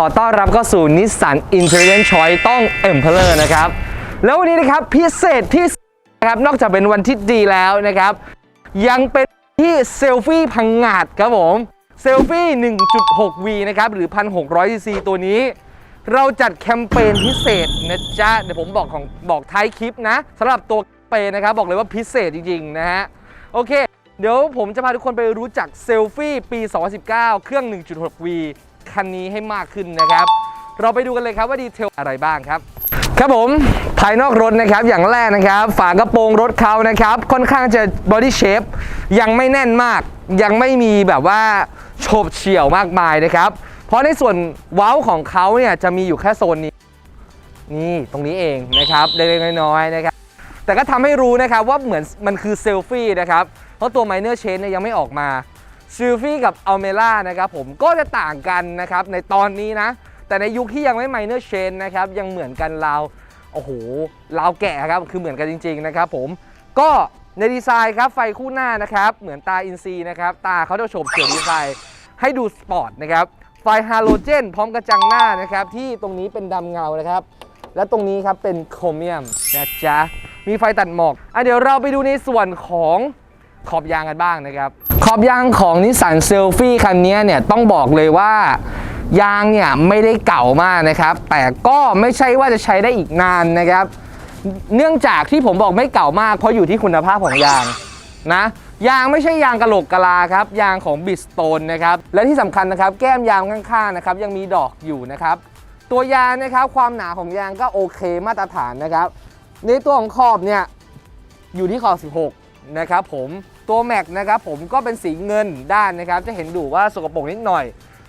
ขอต้อนรับเข้าสู่ Nissan Intelligent Choice ต้อง Emperor นะครับ แล้ววันนี้นะครับพิเศษที่นะครับนอกจากเป็นวันที่ดีแล้วนะครับ ยังเป็นที่เซลฟี่พังงาดครับผมเซลฟี่ 1.6V นะครับ หรือ 1,600 cc ตัวนี้ เราจัดแคมเปญพิเศษนะจ๊ะ เดี๋ยวผมบอกของบอกท้ายคลิปนะสำหรับตัวเปนะครับ บอกเลยว่าพิเศษจริง ๆ นะฮะ โอเค เดี๋ยวผมจะพาทุกคนไปรู้จักเซลฟี่ปี 2019 เครื่อง 1.6V คันนี้ให้มากขึ้นนะครับ เราไปดูกันเลยครับว่าดีเทลอะไรบ้างครับ ครับผมภายนอกรถนะครับอย่างแรกนะครับ ฝากระโปรงรถเขานะครับ ค่อนข้างจะบอดี้เชฟยังไม่แน่นมาก ยังไม่มีแบบว่าโฉบเฉี่ยวมากมายนะครับ เพราะในส่วนเว้าของเขาเนี่ยจะมีอยู่แค่โซนนี้ นี่ตรงนี้เองนะครับเล็กๆน้อยๆนะครับ แต่ก็ทำให้รู้นะครับว่าเหมือนมันคือเซลฟี่นะครับ เพราะตัว Minor Chain เนี่ยยังไม่ออกมา ซลฟี่กับ Almera นะครับผมก็จะต่างกันนะครับในตอนนี้นะ แต่ในยุคที่ยังไม่ Minor Chain นะครับยังเหมือนกันราวโอ้โหราวแกะครับคือเหมือนกันจริง ๆ นะครับผมก็ในดีไซน์ครับไฟคู่หน้านะครับเหมือนตาอินซีนะครับตาเขาจะโฉบเฉี่ยวดีไซน์ให้ดูสปอร์ตนะครับไฟฮาโลเจน พร้อมกระจังหน้านะครับที่ตรงนี้เป็นดำเงานะครับและตรงนี้ครับเป็นโครเมียมนะจ๊ะมีไฟตัดหมอกอะเดี๋ยวเราไปดูในส่วนของขอบยางกันบ้างนะครับ ขอบยางของนิสสันเซลฟี่คันนี้เนี่ยต้องบอกเลยว่ายางเนี่ยไม่ได้เก่ามากนะครับ แต่ก็ไม่ใช่ว่าจะใช้ได้อีกนานนะครับ เนื่องจากที่ผมบอกไม่เก่ามาก เพราะอยู่ที่คุณภาพของยางนะยางไม่ใช่ยางกระโหลกกะลาครับ ยางของบิสโตนนะครับและที่สำคัญนะครับ แก้มยางข้างๆนะครับยังมีดอกอยู่นะครับ ตัวยางนะครับความหนาของยางก็โอเคมาตรฐานนะครับ ในตัวของขอบเนี่ยอยู่ที่ขอบ 16 นะครับผม ตัวแม็กนะครับผมก็เป็นสีเงินด้านนะครับ จะเห็นดูว่าสกปรกนิดหน่อย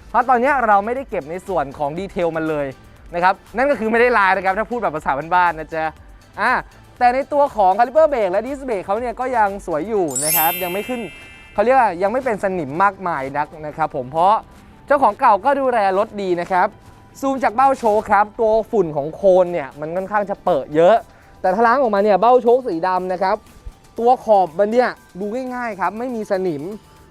เพราะตอนนี้เราไม่ได้เก็บในส่วนของดีเทลมันเลยนะครับ นั่นก็คือไม่ได้ลายนะครับ ถ้าพูดแบบภาษาบ้านๆนะจ๊ะอะแต่ในตัวของคาลิเปอร์เบรกและดิสเบรกเขาเนี่ยก็ยังสวยอยู่นะครับ ยังไม่ขึ้นเขาเรียกว่ายังไม่เป็นสนิมมากมายนักนะครับผมเพราะเจ้าของเก่าก็ดูแลรถดีนะครับซูมจากเบ้าโชว์ครับ ตัวฝุ่นของโคนเนี่ยมันค่อนข้างจะเปิดเยอะ แต่ถ้าล้างออกมาเนี่ยเบ้าโชคสีดำนะครับ ตัวขอบมันเนี่ยดูง่ายๆครับ ไม่มีสนิม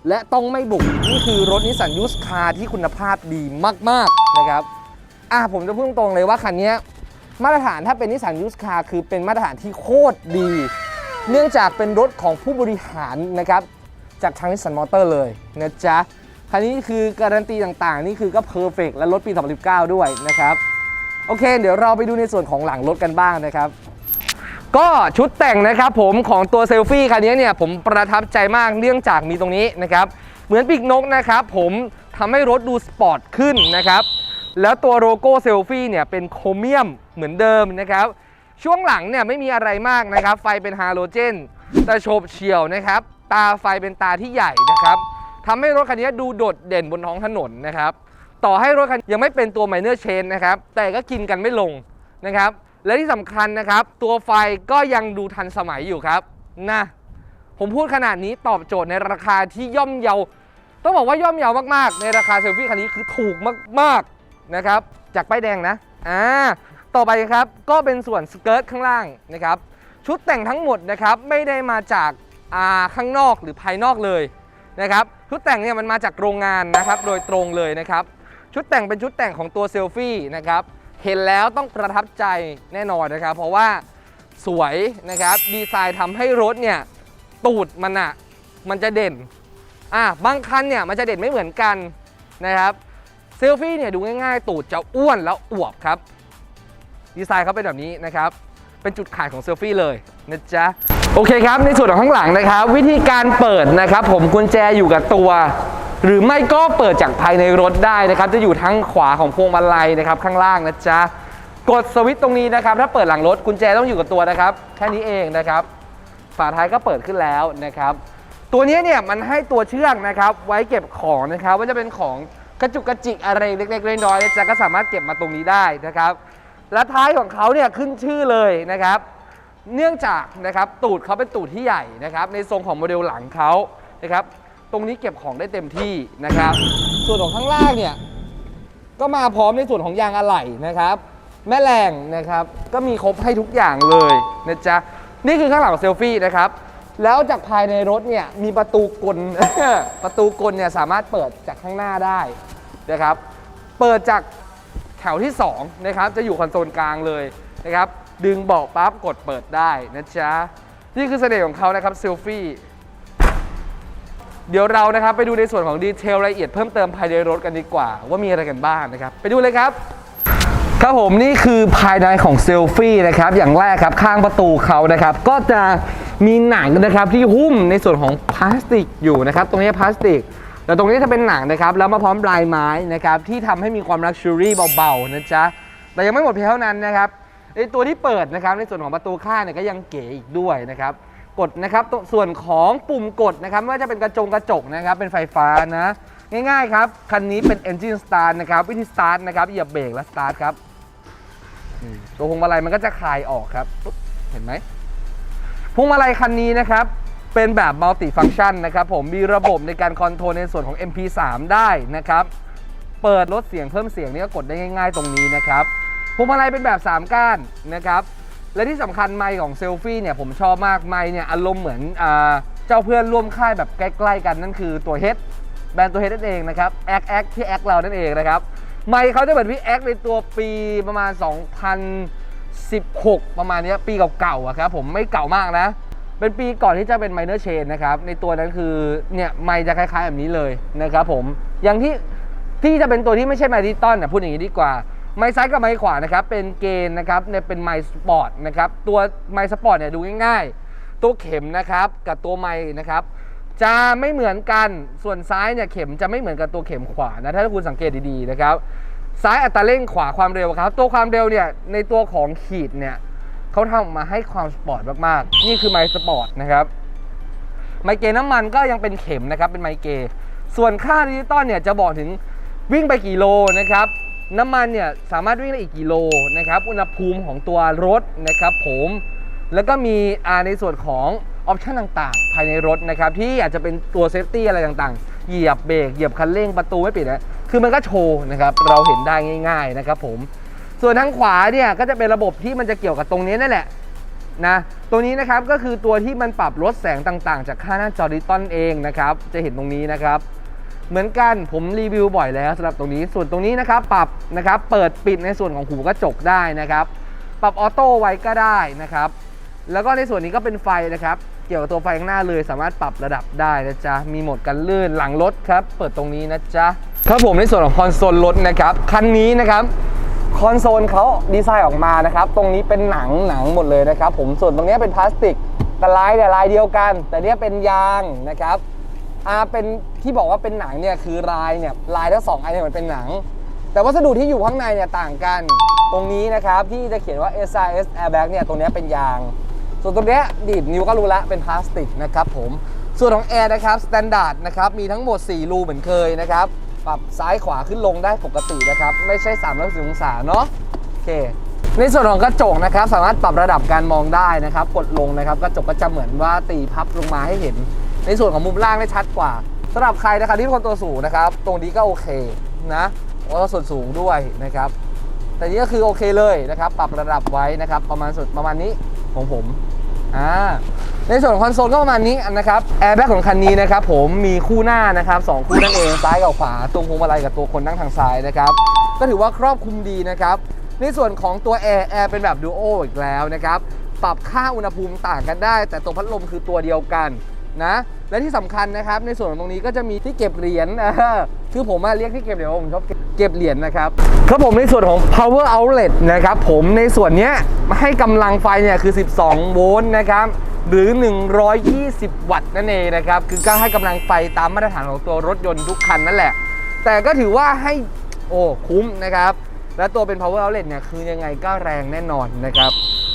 และต้องไม่บุกนี่คือรถนิสสันยูสคาร์ที่คุณภาพดีมากๆนะครับอะผมจะพูดตรงๆเลยว่าคันนี้มาตรฐานถ้าเป็นนิสสันยูสคาร์คือเป็นมาตรฐานที่โคตรดี เนื่องจากเป็นรถของผู้บริหารนะครับจากทางนิสสันมอเตอร์เลยนะจ๊ะคันนี้คือการันตีต่างๆ นี่คือก็เพอร์เฟกและรถปี 2019 ด้วยนะครับ โอเค เดี๋ยวเราไปดูในส่วนของหลังรถกันบ้างนะครับ ก็ชุดแต่งนะครับผมของตัวเซลฟี่คันนี้เนี่ยผมประทับใจมากเนื่องจากมีตรงนี้นะครับเหมือนปีกนกนะครับผมทำให้รถดูสปอร์ตขึ้นนะครับแล้วตัวโลโก้เซลฟี่เนี่ยเป็นโครเมียมเหมือนเดิมนะครับช่วงหลังเนี่ยไม่มีอะไรมากนะครับ ไฟเป็นฮาโลเจนแต่โฉบเฉี่ยวนะครับ ตาไฟเป็นตาที่ใหญ่นะครับทำให้รถคันนี้ดูโดดเด่นบนท้องถนนนะครับ ต่อให้รถคันยังไม่เป็นตัว minor chain นะครับ แต่ก็กินกันไม่ลงนะครับ และที่สำคัญนะครับ ตัวไฟก็ยังดูทันสมัยอยู่ครับนะผมพูดขนาดนี้ตอบโจทย์ในราคาที่ย่อมเยา ต้องบอกว่าย่อมเยาวมากๆ ในราคาเซลฟี่คันนี้คือถูกมากๆนะครับ จากป้ายแดงนะอ่าต่อไปครับก็เป็นส่วนสเกิร์ตข้างล่างนะครับชุดแต่งทั้งหมดนะครับไม่ได้มาจากอ่าข้างนอกหรือภายนอกเลยนะครับชุดแต่งเนี่ยมันมาจากโรงงานนะครับโดยตรงเลยนะครับชุดแต่งเป็นชุดแต่งของตัวเซลฟี่นะครับ เห็นแล้วต้องประทับใจแน่นอนนะครับ เพราะว่าสวยนะครับดีไซน์ทำให้รถเนี่ยตูดมันอะมันจะเด่นอะบางคันเนี่ยมันจะเด่นไม่เหมือนกันนะครับเซลฟี่เนี่ยดูง่ายๆ ตูดจะอ้วนแล้วอวบครับ ดีไซน์เขาเป็นแบบนี้นะครับ เป็นจุดขายของเซลฟี่เลยนะจ๊ะโอเคครับ ในส่วนของข้างหลังนะครับ วิธีการเปิดนะครับ ผมกุญแจอยู่กับตัว หรือไม่ก็เปิดจากภายในรถได้นะครับ จะอยู่ทั้งขวาของพวงมาลัยนะครับข้างล่างนะจ๊ะ กดสวิตช์ตรงนี้นะครับ ถ้าเปิดหลังรถกุญแจต้องอยู่กับตัวนะครับ แค่นี้เองนะครับ ฝาท้ายก็เปิดขึ้นแล้วนะครับ ตัวนี้เนี่ยมันให้ตัวเชือกนะครับ ไว้เก็บของนะครับว่าจะเป็นของกระจุกกระจิกอะไรเล็กๆน้อยๆนะจ๊ะก็สามารถเก็บมาตรงนี้ได้นะครับ และท้ายของเขาเนี่ยขึ้นชื่อเลยนะครับ เนื่องจากนะครับตูดเขาเป็นตูดที่ใหญ่นะครับ ในทรงของโมเดลหลังเขานะครับ รงนี้เก็บของได้เต็มที่นะครับ ส่วนของข้างล่างเนี่ยก็มาพร้อมในส่วนของยางอะไหล่นะครับ แม่แรงนะครับ ก็มีครบให้ทุกอย่างเลยนะจ๊ะนี่คือข้างหลังเซลฟี่นะครับ แล้วจากภายในรถเนี่ยมีประตูกล ประตูกลเนี่ยสามารถเปิดจากข้างหน้าได้นะครับ เปิดจากแถวที่2นะครับจะอยู่คอนโซลกลางเลยนะครับ ดึงเบาะปั๊บกดเปิดได้นะจ๊ะนี่คือเสน่ห์ของเขานะครับเซลฟี่ เดี๋ยวเรานะครับไปดูในส่วนของดีเทลรายละเอียดเพิ่มเติมภายในรถกันดีกว่า ว่ามีอะไรกันบ้างนะครับ ไปดูเลยครับ ครับผมนี่คือภายในของเซลฟี่นะครับอย่างแรกครับข้างประตูเขานะครับ ก็จะมีหนังนะครับที่หุ้มในส่วนของพลาสติกอยู่นะครับ ตรงนี้พลาสติกแต่ตรงนี้จะเป็นหนังนะครับ แล้วมาพร้อมลายไม้นะครับที่ทำให้มีความลักชัวรี่เบาๆนะจ๊ะแต่ยังไม่หมดเพียงเท่านั้นนะครับไอตัวที่เปิดนะครับในส่วนของประตูข้างเนี่ยก็ยังเก๋อีกด้วยนะครับ กดนะครับตรงส่วนของปุ่มกดนะครับไม่ว่าจะเป็นกระจงกระจกนะครับ เป็นไฟฟ้านะ ง่ายๆครับ คันนี้เป็น Engine Start นะครับ วิธี Start นะครับเหยียบเบรกและ Start ครับตัวพวงมาลัยมันก็จะคลายออกครับ เห็นไหมพวงมาลัยคันนี้นะครับ เป็นแบบมัลติฟัง c t ชันนะครับผมมีระบบในการคอนโทรลในส่วนของ MP3 ได้นะครับ เปิดลดเสียงเพิ่มเสียงนี่ก็กดได้ง่าย ๆ ตรงนี้นะครับพวงมาลัยเป็นแบบ 3 ก้านนะครับ และที่สำคัญไมค์ของเซลฟี่เนี่ยผมชอบมากไมค์เนี่ยอารมณ์เหมือนอ่าเจ้าเพื่อนร่วมค่ายแบบใกล้ ๆ กันนั่นคือตัวเฮดแบรนด์ตัวเฮดนั่นเองนะครับแอคแอคที่แอคเรานั่นเองนะครับไมค์เขาจะเหมือนพี่แอคในตัวปีประมาณ 2016 ประมาณนี้ปีเก่าๆอะครับผมไม่เก่ามากนะ เป็นปีก่อนที่จะเป็นไมเนอร์เชนนะครับในตัวนั้นคือเนี่ยไมค์จะคล้ายๆแบบนี้เลยนะครับผมอย่างที่ที่จะเป็นตัวที่ไม่ใช่ไมค์ดิจิตอลนะพูดอย่างนี้ดีกว่า ไมค์ซ้ายกับไมค์ขวานะครับเป็นเกณฑ์นะครับเนี่ยเป็นไมค์สปอร์ตนะครับตัวไมค์สปอร์ตเนี่ยดูง่ายๆ ตัวเข็มนะครับกับตัวไมค์นะครับจะไม่เหมือนกันส่วนซ้ายเนี่ยเข็มจะไม่เหมือนกับตัวเข็มขวานะถ้าคุณสังเกตดีๆนะครับซ้ายอัตราเร่งขวาความเร็วครับ ตัวความเร็วเนี่ยในตัวของขีดเนี่ยเขาทำออกมาให้ความสปอร์ตมากๆ นี่คือไมค์สปอร์ตนะครับไมค์เกน้ำมันก็ยังเป็นเข็มนะครับเป็นไมค์เก ส่วนค่าดิจิตอลเนี่ยจะบอกถึงวิ่งไปกี่โลนะครับ น้ำมันเนี่ยสามารถวิ่งได้อีกกี่โลนะครับอุณหภูมิของตัวรถนะครับผมแล้วก็มีอ่าในส่วนของออปชันต่างๆ ภายในรถนะครับที่อาจจะเป็นตัวเซฟตี้อะไรต่างๆ เหยียบเบรกเหยียบคันเร่งประตูไม่ปิดนะคือมันก็โชว์นะครับเราเห็นได้ง่าย ๆนะครับผมส่วนทางขวาเนี่ยก็จะเป็นระบบที่มันจะเกี่ยวกับตรงนี้นั่นแหละนะตรงนี้นะครับก็คือตัวที่มันปรับลดแสงต่างๆ จากค่าหน้าจอดิจิตอลเองนะครับจะเห็นตรงนี้นะครับ เหมือนกันผมรีวิวบ่อยแล้วสำหรับตรงนี้ส่วนตรงนี้นะครับปรับนะครับเปิดปิดในส่วนของหูกระจกได้นะครับ ปรับออโต้ไว้ก็ได้นะครับ แล้วก็ในส่วนนี้ก็เป็นไฟนะครับ เกี่ยวกับตัวไฟข้างหน้าเลยสามารถปรับระดับได้นะจ๊ะมีโหมดกันลื่นหลังรถครับ เปิดตรงนี้นะจ๊ะครับผมในส่วนของคอนโซลรถนะครับคันนี้นะครับคอนโซลเขาดีไซน์ออกมานะครับ ตรงนี้เป็นหนังหนังหมดเลยนะครับ ผมส่วนตรงนี้เป็นพลาสติกแต่ลายเนี่ยลายเดียวกัน แต่เนี้ยเป็นยางนะครับ อ่าเป็นที่บอกว่าเป็นหนังเนี่ยคือลายเนี่ยลายทั้งสองอันเนี่ยมันเป็นหนัง แต่วัสดุที่อยู่ข้างในเนี่ยต่างกัน ตรงนี้นะครับที่จะเขียนว่า SIS Airbag เนี่ยตรงเนี้ยเป็นยาง ส่วนตรงเนี้ยดีดนิ้วก็รู้ละเป็นพลาสติกนะครับผมส่วนของแอร์นะครับสแตนดาร์ดนะครับมีทั้งหมด 4 รูเหมือนเคยนะครับปรับซ้ายขวาขึ้นลงได้ปกตินะครับไม่ใช่3 6 0องศาเนาะโอเคในส่วนของกระจกนะครับ สามารถปรับระดับการมองได้นะครับ กดลงนะครับ กระจกก็จะเหมือนว่าตีพับลงมาให้เห็น ในส่วนของมุมล่างได้ชัดกว่าสำหรับใครนะครับที่เป็นคนตัวสูงนะครับ ตรงนี้ก็โอเคนะเพราะว่าส่วนสูงด้วยนะครับ แต่นี่ก็คือโอเคเลยนะครับ ปรับระดับไว้นะครับ ประมาณสุดประมาณนี้ของผมอ่าในส่วนของคอนโซลก็ประมาณนี้นะครับแอร์แบ็กของคันนี้นะครับผมมีคู่หน้านะครับสองคู่นั่นเองซ้ายกับขวาตรงพวงมาลัยกับตัวคนนั่งทางซ้ายนะครับ ก็ถือว่าครอบคลุมดีนะครับในส่วนของตัวแอร์แอร์เป็นแบบดูโออีกแล้วนะครับ ปรับค่าอุณหภูมิต่างกันได้ แต่ตัวพัดลมคือตัวเดียวกัน นะ และที่สำคัญนะครับ ในส่วนของตรงนี้ก็จะมีที่เก็บเหรียญคือผมมาเรียกที่เก็บเหรียญผมชอบเก็บเหรียญนะครับครับผมในส่วนของ power outlet นะครับผมในส่วนนี้ให้กำลังไฟเนี่ยคือ 12 โวลต์นะครับหรือ 120 วัตต์นั่นเองนะครับ คือก็ให้กำลังไฟตามมาตรฐานของตัวรถยนต์ทุกคันนั่นแหละ แต่ก็ถือว่าให้ โอ้คุ้มนะครับ และตัวเป็น power outlet เนี่ย คือยังไงก็แรงแน่นอนนะครับ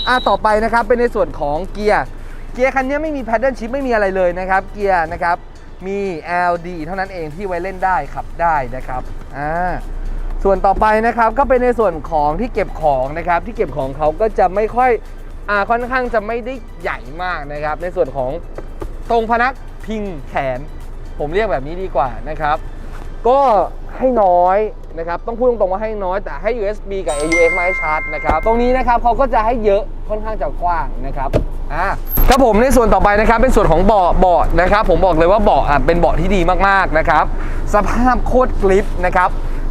อะต่อไปนะครับ เป็นในส่วนของเกียร์ เกียร์คันนี้ไม่มี paddle shift ไม่มีอะไรเลยนะครับ เกียร์นะครับ มี LD เท่านั้นเองที่ไว้เล่นได้ขับได้นะครับอ่าส่วนต่อไปนะครับก็เป็นในส่วนของที่เก็บของนะครับ ที่เก็บของเขาก็จะไม่ค่อยอ่าค่อนข้างจะไม่ได้ใหญ่มากนะครับ ในส่วนของตรงพนักพิงแขน ผมเรียกแบบนี้ดีกว่านะครับ ก็ ให้น้อยนะครับต้องพูดตรงๆว่าให้น้อยแต่ให้ USB กับ AUX มาให้ชาร์จนะครับตรงนี้นะครับเขาก็จะให้เยอะค่อนข้างจะกว้างนะครับอ่าครับผมในส่วนต่อไปนะครับเป็นส่วนของเบาะเบาะนะครับผมบอกเลยว่าเบาะอะเป็นเบาะที่ดีมากๆนะครับสภาพโคตรกริปนะครับ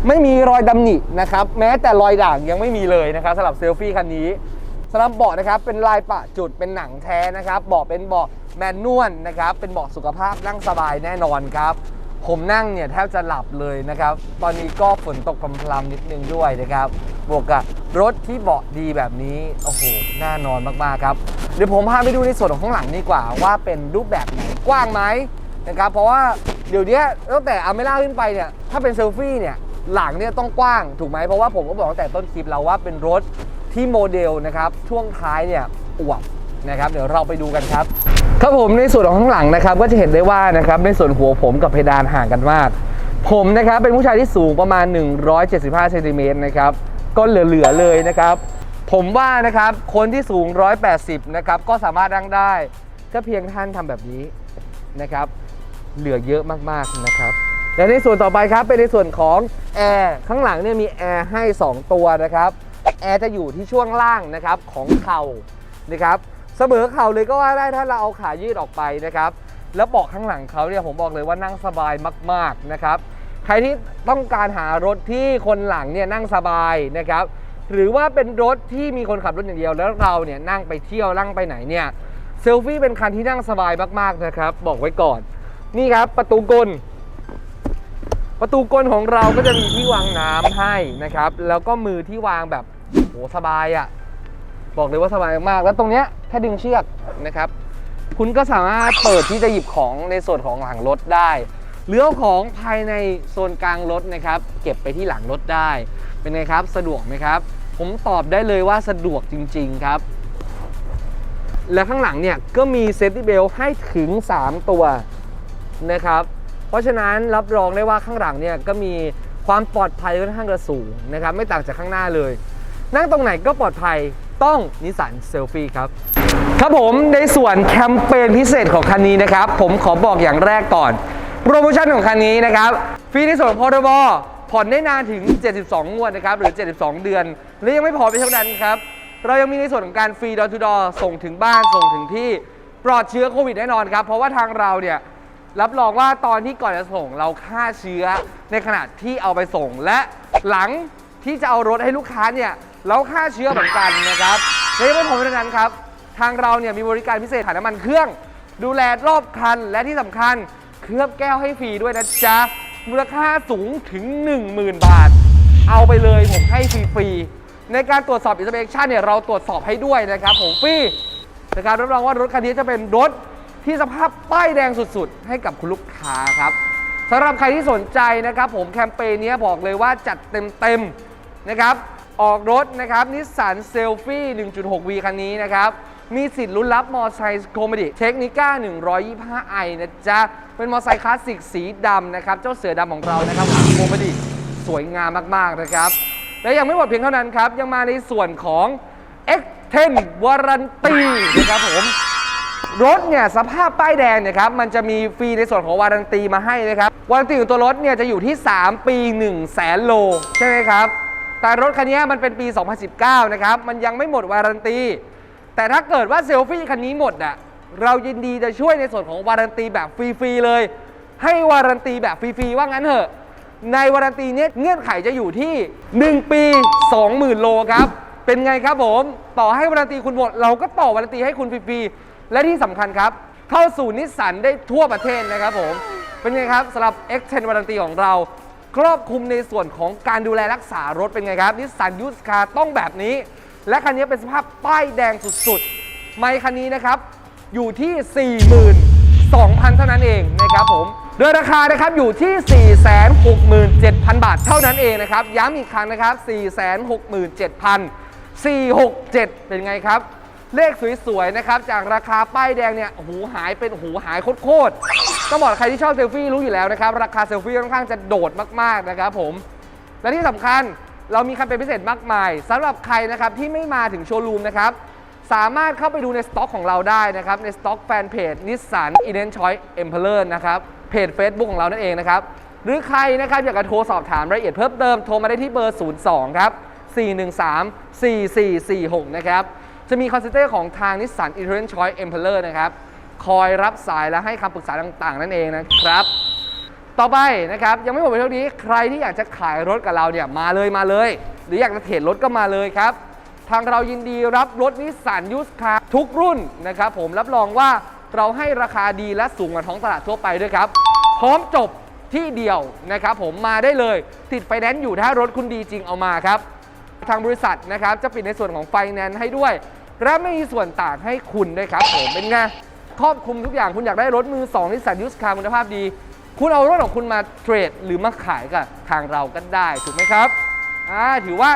ไม่มีรอยดำหนินะครับแม้แต่รอยด่างยังไม่มีเลยนะครับสำหรับเซลฟี่คันนี้สำหรับเบาะนะครับเป็นลายปะจุดเป็นหนังแท้นะครับเบาะเป็นเบาะแมนนวลนะครับเป็นเบาะสุขภาพนั่งสบายแน่นอนครับ ผมนั่งเนี่ยแทบจะหลับเลยนะครับ ตอนนี้ก็ฝนตกพรำๆนิดนึงด้วยนะครับ บวกกับรถที่เบาะดีแบบนี้ โอ้โห น่านอนมากๆครับ เดี๋ยวผมพาไปดูในส่วนของข้างหลังดีกว่า ว่าเป็นรูปแบบไหนกว้างไหมนะครับ เพราะว่าเดี๋ยวนี้ตั้งแต่อเมล่าขึ้นไปเนี่ย ถ้าเป็นเซลฟี่เนี่ย หลังเนี่ยต้องกว้างถูกไหม เพราะว่าผมก็บอกตั้งแต่ต้นคลิปแล้วว่าเป็นรถที่โมเดลนะครับ ช่วงท้ายเนี่ยอวบ นะครับเดี๋ยวเราไปดูกันครับ ครับผมในส่วนของข้างหลังนะครับก็จะเห็นได้ว่านะครับในส่วนหัวผมกับเพดานห่างกันมาก ผมนะครับเป็นผู้ชายที่สูงประมาณ 175เซนติเมตรนะครับก็เหลือๆเลยนะครับ ผมว่านะครับคนที่สูง 180นะครับก็สามารถนั่งได้ก็เพียงท่านทำแบบนี้นะครับ เหลือเยอะมากๆนะครับและในส่วนต่อไปครับเป็นในส่วนของแอร์ข้างหลังเนี่ยมีแอร์ให้ 2 ตัวนะครับแอร์จะอยู่ที่ช่วงล่างนะครับของเข่านะครับ เสมอเข่าเลยก็ว่าได้ถ้าเราเอาขายืดออกไปนะครับ แล้วเบาะข้างหลังเขาเนี่ยผมบอกเลยว่านั่งสบายมากๆนะครับ ใครที่ต้องการหารถที่คนหลังเนี่ยนั่งสบายนะครับ หรือว่าเป็นรถที่มีคนขับรถอย่างเดียว แล้วเราเนี่ยนั่งไปเที่ยวนั่งไปไหนเนี่ยเซลฟี่เป็นคันที่นั่งสบายมากๆนะครับ บอกไว้ก่อน นี่ครับประตูกล ประตูกลของเราก็จะมีที่วางน้ำให้นะครับ แล้วก็มือที่วางแบบโหสบายอะ่ะบอกเลยว่าสบายมากแล้วตรงเนี้ย แค่ดึงเชือกนะครับ คุณก็สามารถเปิดที่จะหยิบของในส่วนของหลังรถได้หรือเอของภายในโซนกลางรถนะครับ เก็บไปที่หลังรถได้ เป็นไงครับ สะดวกไหมครับ ผมตอบได้เลยว่าสะดวกจริง ๆ ครับ และข้างหลังเนี่ยก็มีเซฟตี้เบลให้ถึง 3 ตัวนะครับ เพราะฉะนั้นรับรองได้ว่าข้างหลังเนี่ยก็มีความปลอดภัยค่อนข้างจะสูงนะครับ ไม่ต่างจากข้างหน้าเลย นั่งตรงไหนก็ปลอดภัยต้องนิสสันเซลฟี่ครับ ครับผมในส่วนแคมเปญพิเศษของคันนี้นะครับ ผมขอบอกอย่างแรกก่อน โปรโมชั่นของคันนี้นะครับฟรีในส่วนของพรบผ่อนได้นานถึง 72 งวดนะครับ หรือ 72 เดือน และยังไม่พอไปเท่านั้นครับ เรายังมีในส่วนของการฟรีดอทูดอส่งถึงบ้านส่งถึงที่ปลอดเชื้อโควิดแน่นอนครับ เพราะว่าทางเราเนี่ยรับรองว่าตอนที่ก่อนจะส่งเราฆ่าเชื้อในขณะที่เอาไปส่งและหลังที่จะเอารถให้ลูกค้าเนี่ยเราฆ่าเชื้อเหมือนกันนะครับและยังไม่พอเท่านั้นครับ ทางเราเนี่ยมีบริการพิเศษถ่ายน้ำมันเครื่อง ดูแลรอบคัน และที่สำคัญเคลือบแก้วให้ฟรีด้วยนะจ๊ะ มูลค่าสูงถึง 10,000 บาท เอาไปเลยผมให้ฟรีๆในการตรวจสอบอินสเป t ชันเนี่ยเราตรวจสอบให้ด้วยนะครับผมฟรีนะครับรับรองว่ารถคันนี้จะเป็นรถที่สภาพป้ายแดงสุดๆ ให้กับคุณลูกค้าครับสำหรับใครที่สนใจนะครับผมแคมเปญนี้บอกเลยว่าจัดเต็มๆนะครับออกรถนะครับนิสสันเซลฟี่ 1.6V คันนี้นะครับ มีสิทธิ์ลุ้นรับมอไซค์โคมดิเทคนิก้า 125i นะจ๊ะ เป็นมอไซค์คลาสสิกสีดำนะครับ เจ้าเสือดำของเรานะครับโคมดิสวยงามมากๆนะครับ และยังไม่หมดเพียงเท่านั้นครับ ยังมาในส่วนของ X10 วารันตีนะครับผมรถเนี่ยสภาพป้ายแดงเนี่ยครับมันจะมีฟรีในส่วนของวารันตีมาให้นะครับวารันตีของตัวรถเนี่ยจะอยู่ที่ 3 ปี1แสนโล ใช่ไหมครับ แต่รถคันนี้มันเป็นปี 2019 นะครับ มันยังไม่หมดวารันตี แต่ถ้าเกิดว่าเซลฟี่คันนี้หมดอะเรายินดีจะช่วยในส่วนของวารันตีแบบฟรีๆเลย ให้วารันตีแบบฟรีๆว่างั้นเถอะ ในวารันตีเนี้ยเงื่อนไขจะอยู่ที่ 1 ปี 20,000 โลครับ เป็นไงครับผม ต่อให้วารันตีคุณหมด เราก็ต่อวารันตีให้คุณฟรีๆและที่สำคัญครับ เข้าสู่นิสสันได้ทั่วประเทศนะครับผม เป็นไงครับสำหรับ X10 วารันตีของเรา ครอบคลุมในส่วนของการดูแลรักษารถเป็นไงครับนิสสันยูสคาต้องแบบนี้ และคันนี้เป็นสภาพป้ายแดงสุดๆ ไมค์คันนี้นะครับ อยู่ที่ 42,000 เท่านั้นเองนะครับผม โดยราคานะครับอยู่ที่ 467,000 บาทเท่านั้นเองนะครับ ย้ำอีกครั้งนะครับ 467,000 467 เป็นไงครับ เลขสวยๆนะครับ จากราคาป้ายแดงเนี่ยหูหายเป็นหูหายโคตรๆต้องบอกใครที่ชอบเซลฟี่รู้อยู่แล้วนะครับ ราคาเซลฟี่ค่อนข้างจะโดดมากๆนะครับผม และที่สำคัญ เรามีแคมเปญพิเศษมากมายสำหรับใครนะครับที่ไม่มาถึงโชว์รูมนะครับสามารถเข้าไปดูในสต็อกของเราได้นะครับ ในสต็อกแฟนเพจนิสสันอินเดนชอยเอ็มเพลเลอร์นะครับเพจ Facebook ของเรานั่นเองนะครับ หรือใครนะครับอยากจะโทรสอบถามรายละเอียดเพิ่มเติม โทรมาได้ที่เบอร์ 02 ครับ 413 4446 นะครับ จะมีคอนเซนเตอร์ของทางนิสสันอินเดนชอยเอ็มเพลเลอร์นะครับ คอยรับสายและให้คำปรึกษาต่างๆ นั่นเองนะครับ ต่อไปนะครับยังไม่หมดเพียงเท่านี้ใครที่อยากจะขายรถกับเราเนี่ยมาเลยมาเลย หรืออยากจะเทรดรถก็มาเลยครับทางเรายินดีรับรถนิสสันยูสคาทุกรุ่นนะครับผมรับรองว่าเราให้ราคาดีและสูงกว่าท้องตลาดทั่วไปด้วยครับ พร้อมจบที่เดียวนะครับผมมาได้เลยติดไฟแนนซ์อยู่ถ้ารถคุณดีจริงเอามาครับ ทางบริษัทนะครับจะปิดในส่วนของไฟแนนซ์ให้ด้วย และไม่มีส่วนต่างให้คุณด้วยครับผมเป็นไงครอบคลุมทุกอย่างคุณอยากได้รถมือ2นิสสันยูสคาคุณภาพดี คุณเอารถของคุณมาเทรดหรือมาขายกับทางเราก็ได้ถูกไหมครับอ่าถือว่า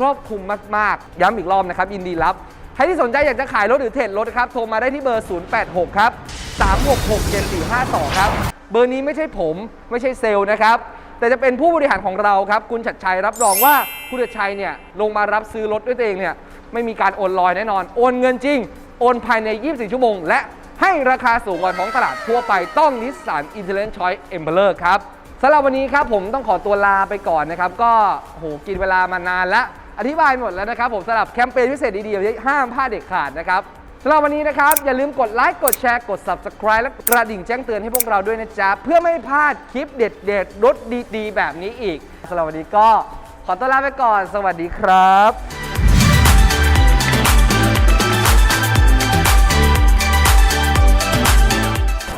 ครอบคลุมมากๆ ย้ำอีกรอบนะครับยินดีรับ ใครที่สนใจอยากจะขายรถหรือเทรดรถครับ โทรมาได้ที่เบอร์ 086 ครับ 366 7452 ครับ เบอร์นี้ไม่ใช่ผมไม่ใช่เซลล์นะครับ แต่จะเป็นผู้บริหารของเราครับ คุณชัดชัยรับรองว่าคุณชัดชัยเนี่ยลงมารับซื้อรถด้วยตัวเองเนี่ยไม่มีการโอนลอยแน่นอน โอนเงินจริง โอนภายใน 24 ชั่วโมง และ ให้ราคาสูงกว่าท้องตลาดทั่วไปต้องนิสสันอินเท l น c ช Choice e m p e r ครับสำหรับวันนี้ครับผมต้องขอตัวลาไปก่อนนะครับ ก็โหกินเวลามานานแล้วอธิบายหมดแล้วนะครับผมสำหรับแคมเปญพิเศษดีๆห้ามพลาดเด็ดขาดนะครับสำหรับวันนี้นะครับ อย่าลืมกดไลค์กดแชร์กด Subscribe และกระดิ่งแจ้งเตือนให้พวกเราด้วยนะจ๊ะ เพื่อไม่พลาดคลิปเด็ดๆรถดีๆ แบบนี้อีกสำหรับวันนี้ก็ขอตัวลาไปก่อน สวัสดีครับ